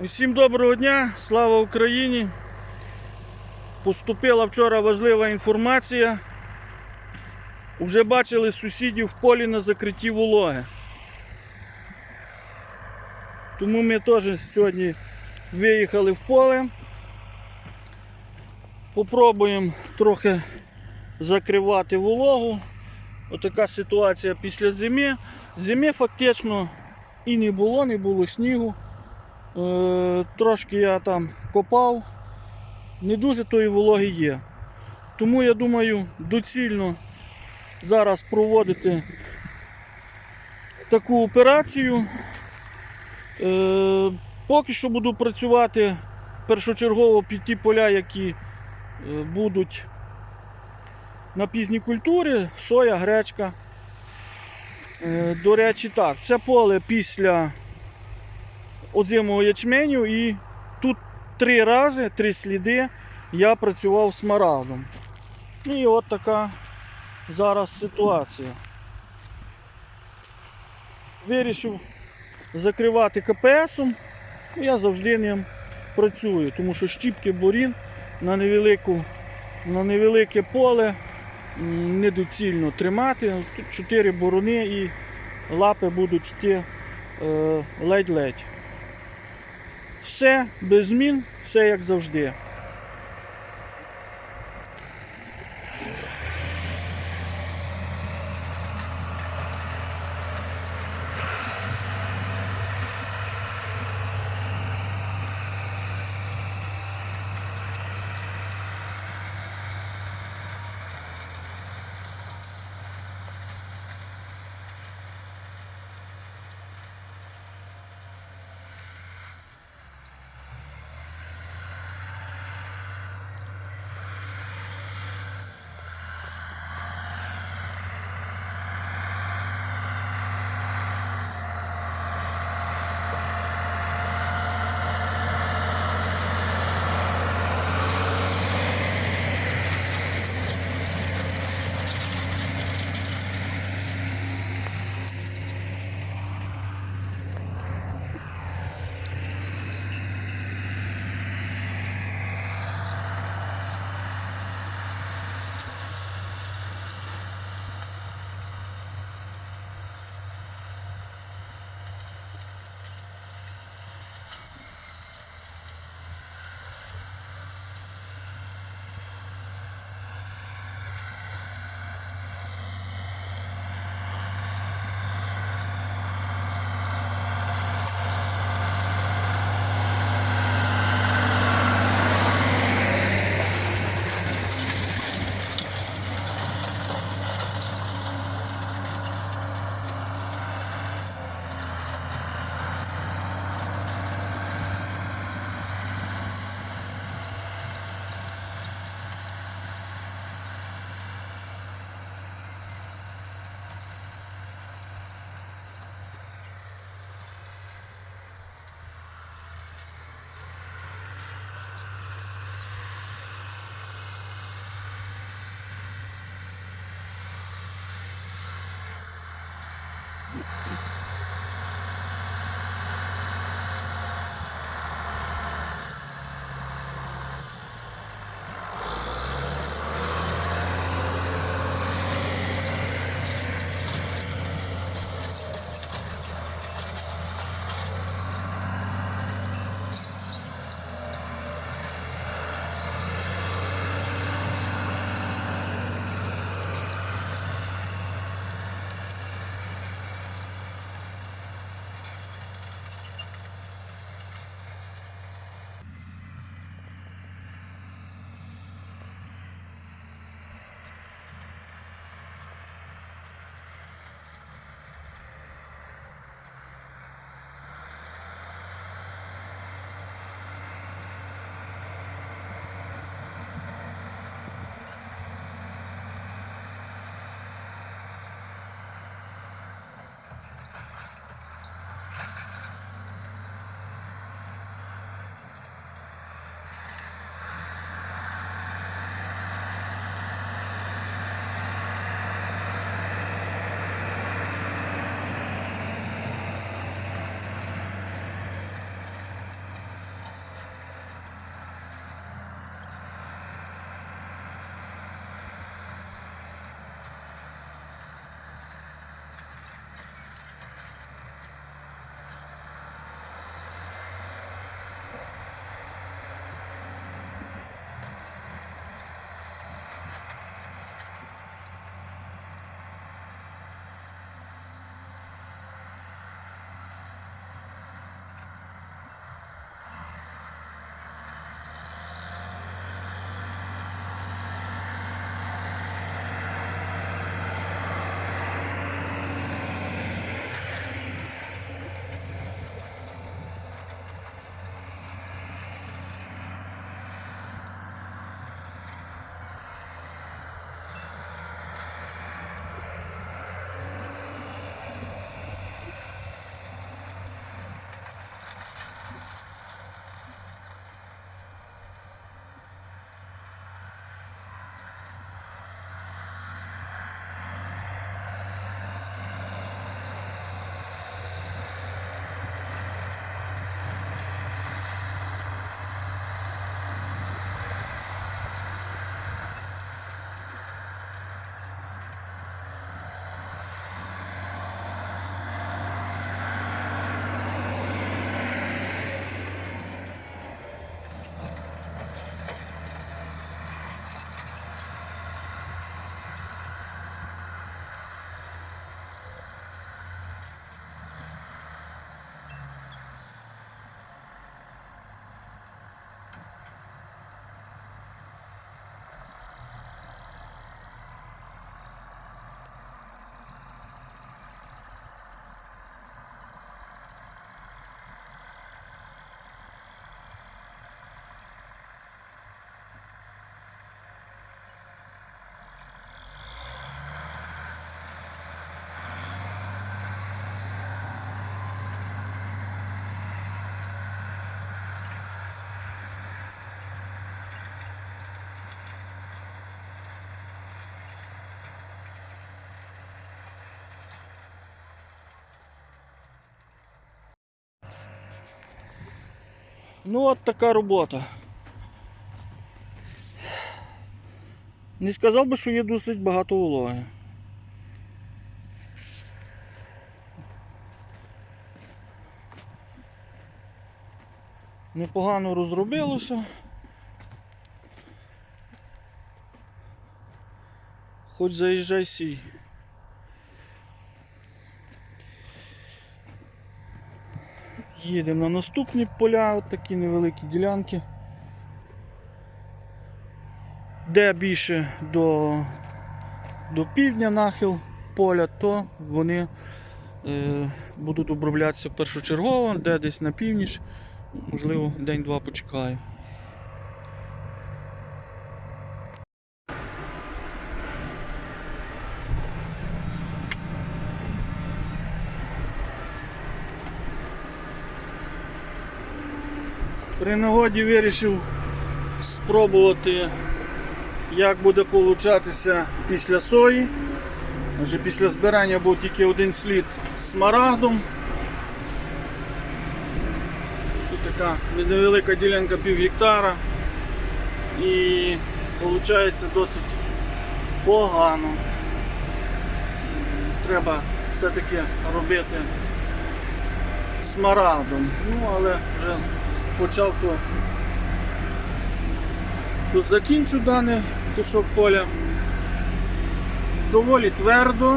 Усім доброго дня, слава Україні. Поступила вчора важлива інформація. Уже бачили сусідів в полі на закритті вологи. Тому ми теж сьогодні виїхали в поле. Попробуємо трохи закривати вологу. Отака ситуація після зими. Зими фактично і не було, не було снігу. Е, трошки я там копав, не дуже тої вологи є. Тому я думаю, доцільно зараз проводити таку операцію. Е, поки що буду працювати першочергово під ті поля, які е, будуть на пізній культурі, соя, гречка. До речі, так, це поле після озимого ячменю і тут три рази, три сліди я працював смарагдом. І от така зараз ситуація. Вирішив закривати КПСом, я завжди ним працюю, тому що щіпки борін на, невелику, на невелике поле недоцільно тримати. Тут чотири борони і лапи будуть йти е, ледь-ледь. Все без змін, все як завжди. Ну от така робота. Не сказав би, що є досить багато вологи. Непогано розробилося. Хоч заїжджай сій. Їдемо на наступні поля, от такі невеликі ділянки. Де більше до, до півдня нахил поля, то вони е, будуть оброблятися першочергово, де десь на північ, можливо, день-два почекаю. При нагоді вирішив спробувати, як буде получатися після сої. Отже, після збирання був тільки один слід смарагдом. Тут така невелика ділянка пів гектара. І виходить досить погано. Треба все-таки робити смарагдом. Ну, але вже почав то тут закінчу даний кусок поля. Доволі твердо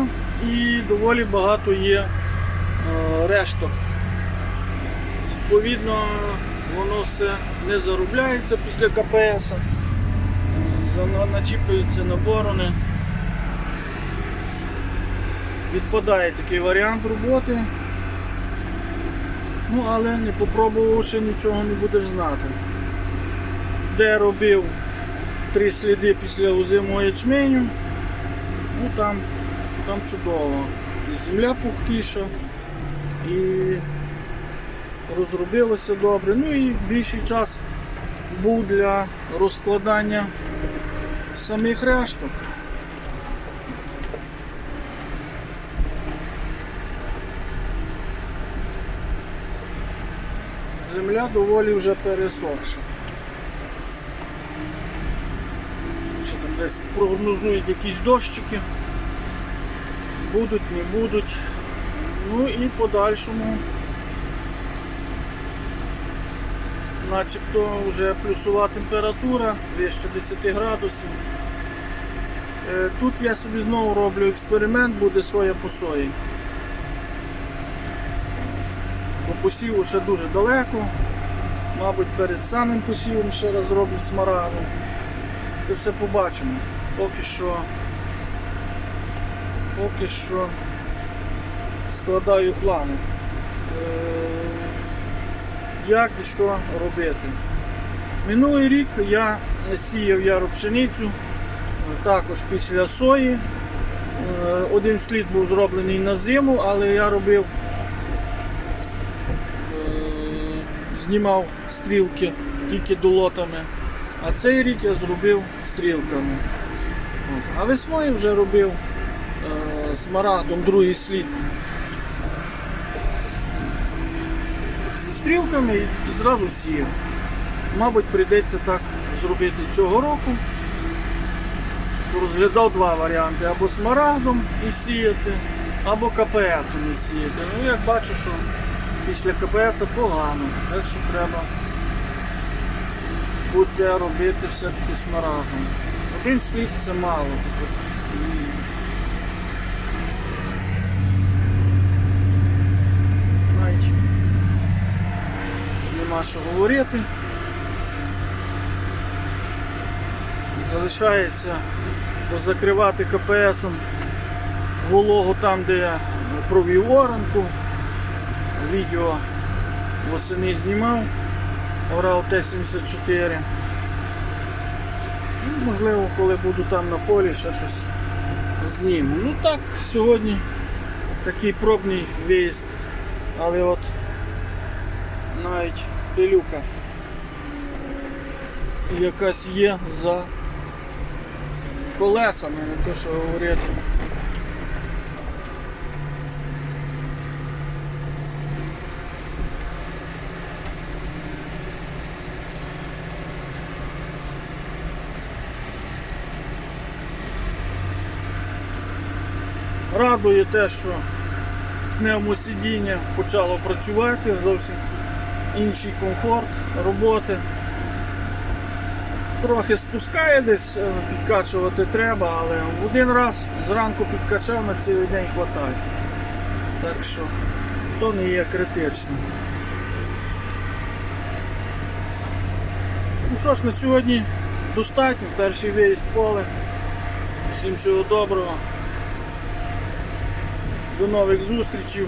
і доволі багато є е, решток. Відповідно, воно все не заробляється після КПС, Е, начіплюються на борони. Відпадає такий варіант роботи. Ну, але не попробувавши нічого не будеш знати. Де робив три сліди після озимого ячменю, ну там, там чудово. І земля пухкіша, і розробилося добре. Ну і більший час був для розкладання самих решток. Земля доволі вже пересохша. Ще там десь прогнозують якісь дощики. Будуть, не будуть. Ну і подальшому начебто вже плюсова температура, вище 10 градусів. Е, Тут я собі знову роблю експеримент, буде соя по сої. Посіву ще дуже далеко. Мабуть, перед самим посівом ще раз роблю смараду. Це все побачимо. Поки що поки що складаю плани. Е, Як і що робити. Минулий рік я сіяв яру пшеницю, е, також після сої. Е, Один слід був зроблений на зиму, але я робив е, знімав стрілки тільки долотами. А цей рік я зробив стрілками. А весною вже робив е, смарагдом другий слід. Зі стрілками і, зразу сіяв. Мабуть, прийдеться так зробити цього року. Розглядав два варіанти: або смарагдом і сіяти, або КПСом і сіяти. Ну, як бачу, що після КПС погано, так що треба буде робити все-таки смарагдом. Один слід це мало. Нема що говорити. Залишається закривати КПСом вологу там, де я провів оранку. Відео восени знімав Орал Т-74. Ну, Можливо, коли буду там на полі, ще щось зніму. Ну так, сьогодні такий пробний виїзд, але от навіть пилюка якась є за колесами, не то що говорити. Радує те, що пневмосидіння почало працювати, зовсім інший комфорт роботи. Трохи спускає десь, е, підкачувати треба, але в один раз зранку підкачав на цілий день хватає. Так що то не є критично. Ну що ж, на сьогодні достатньо. Перший виїзд поле. Всім всього доброго. До нових зустрічей.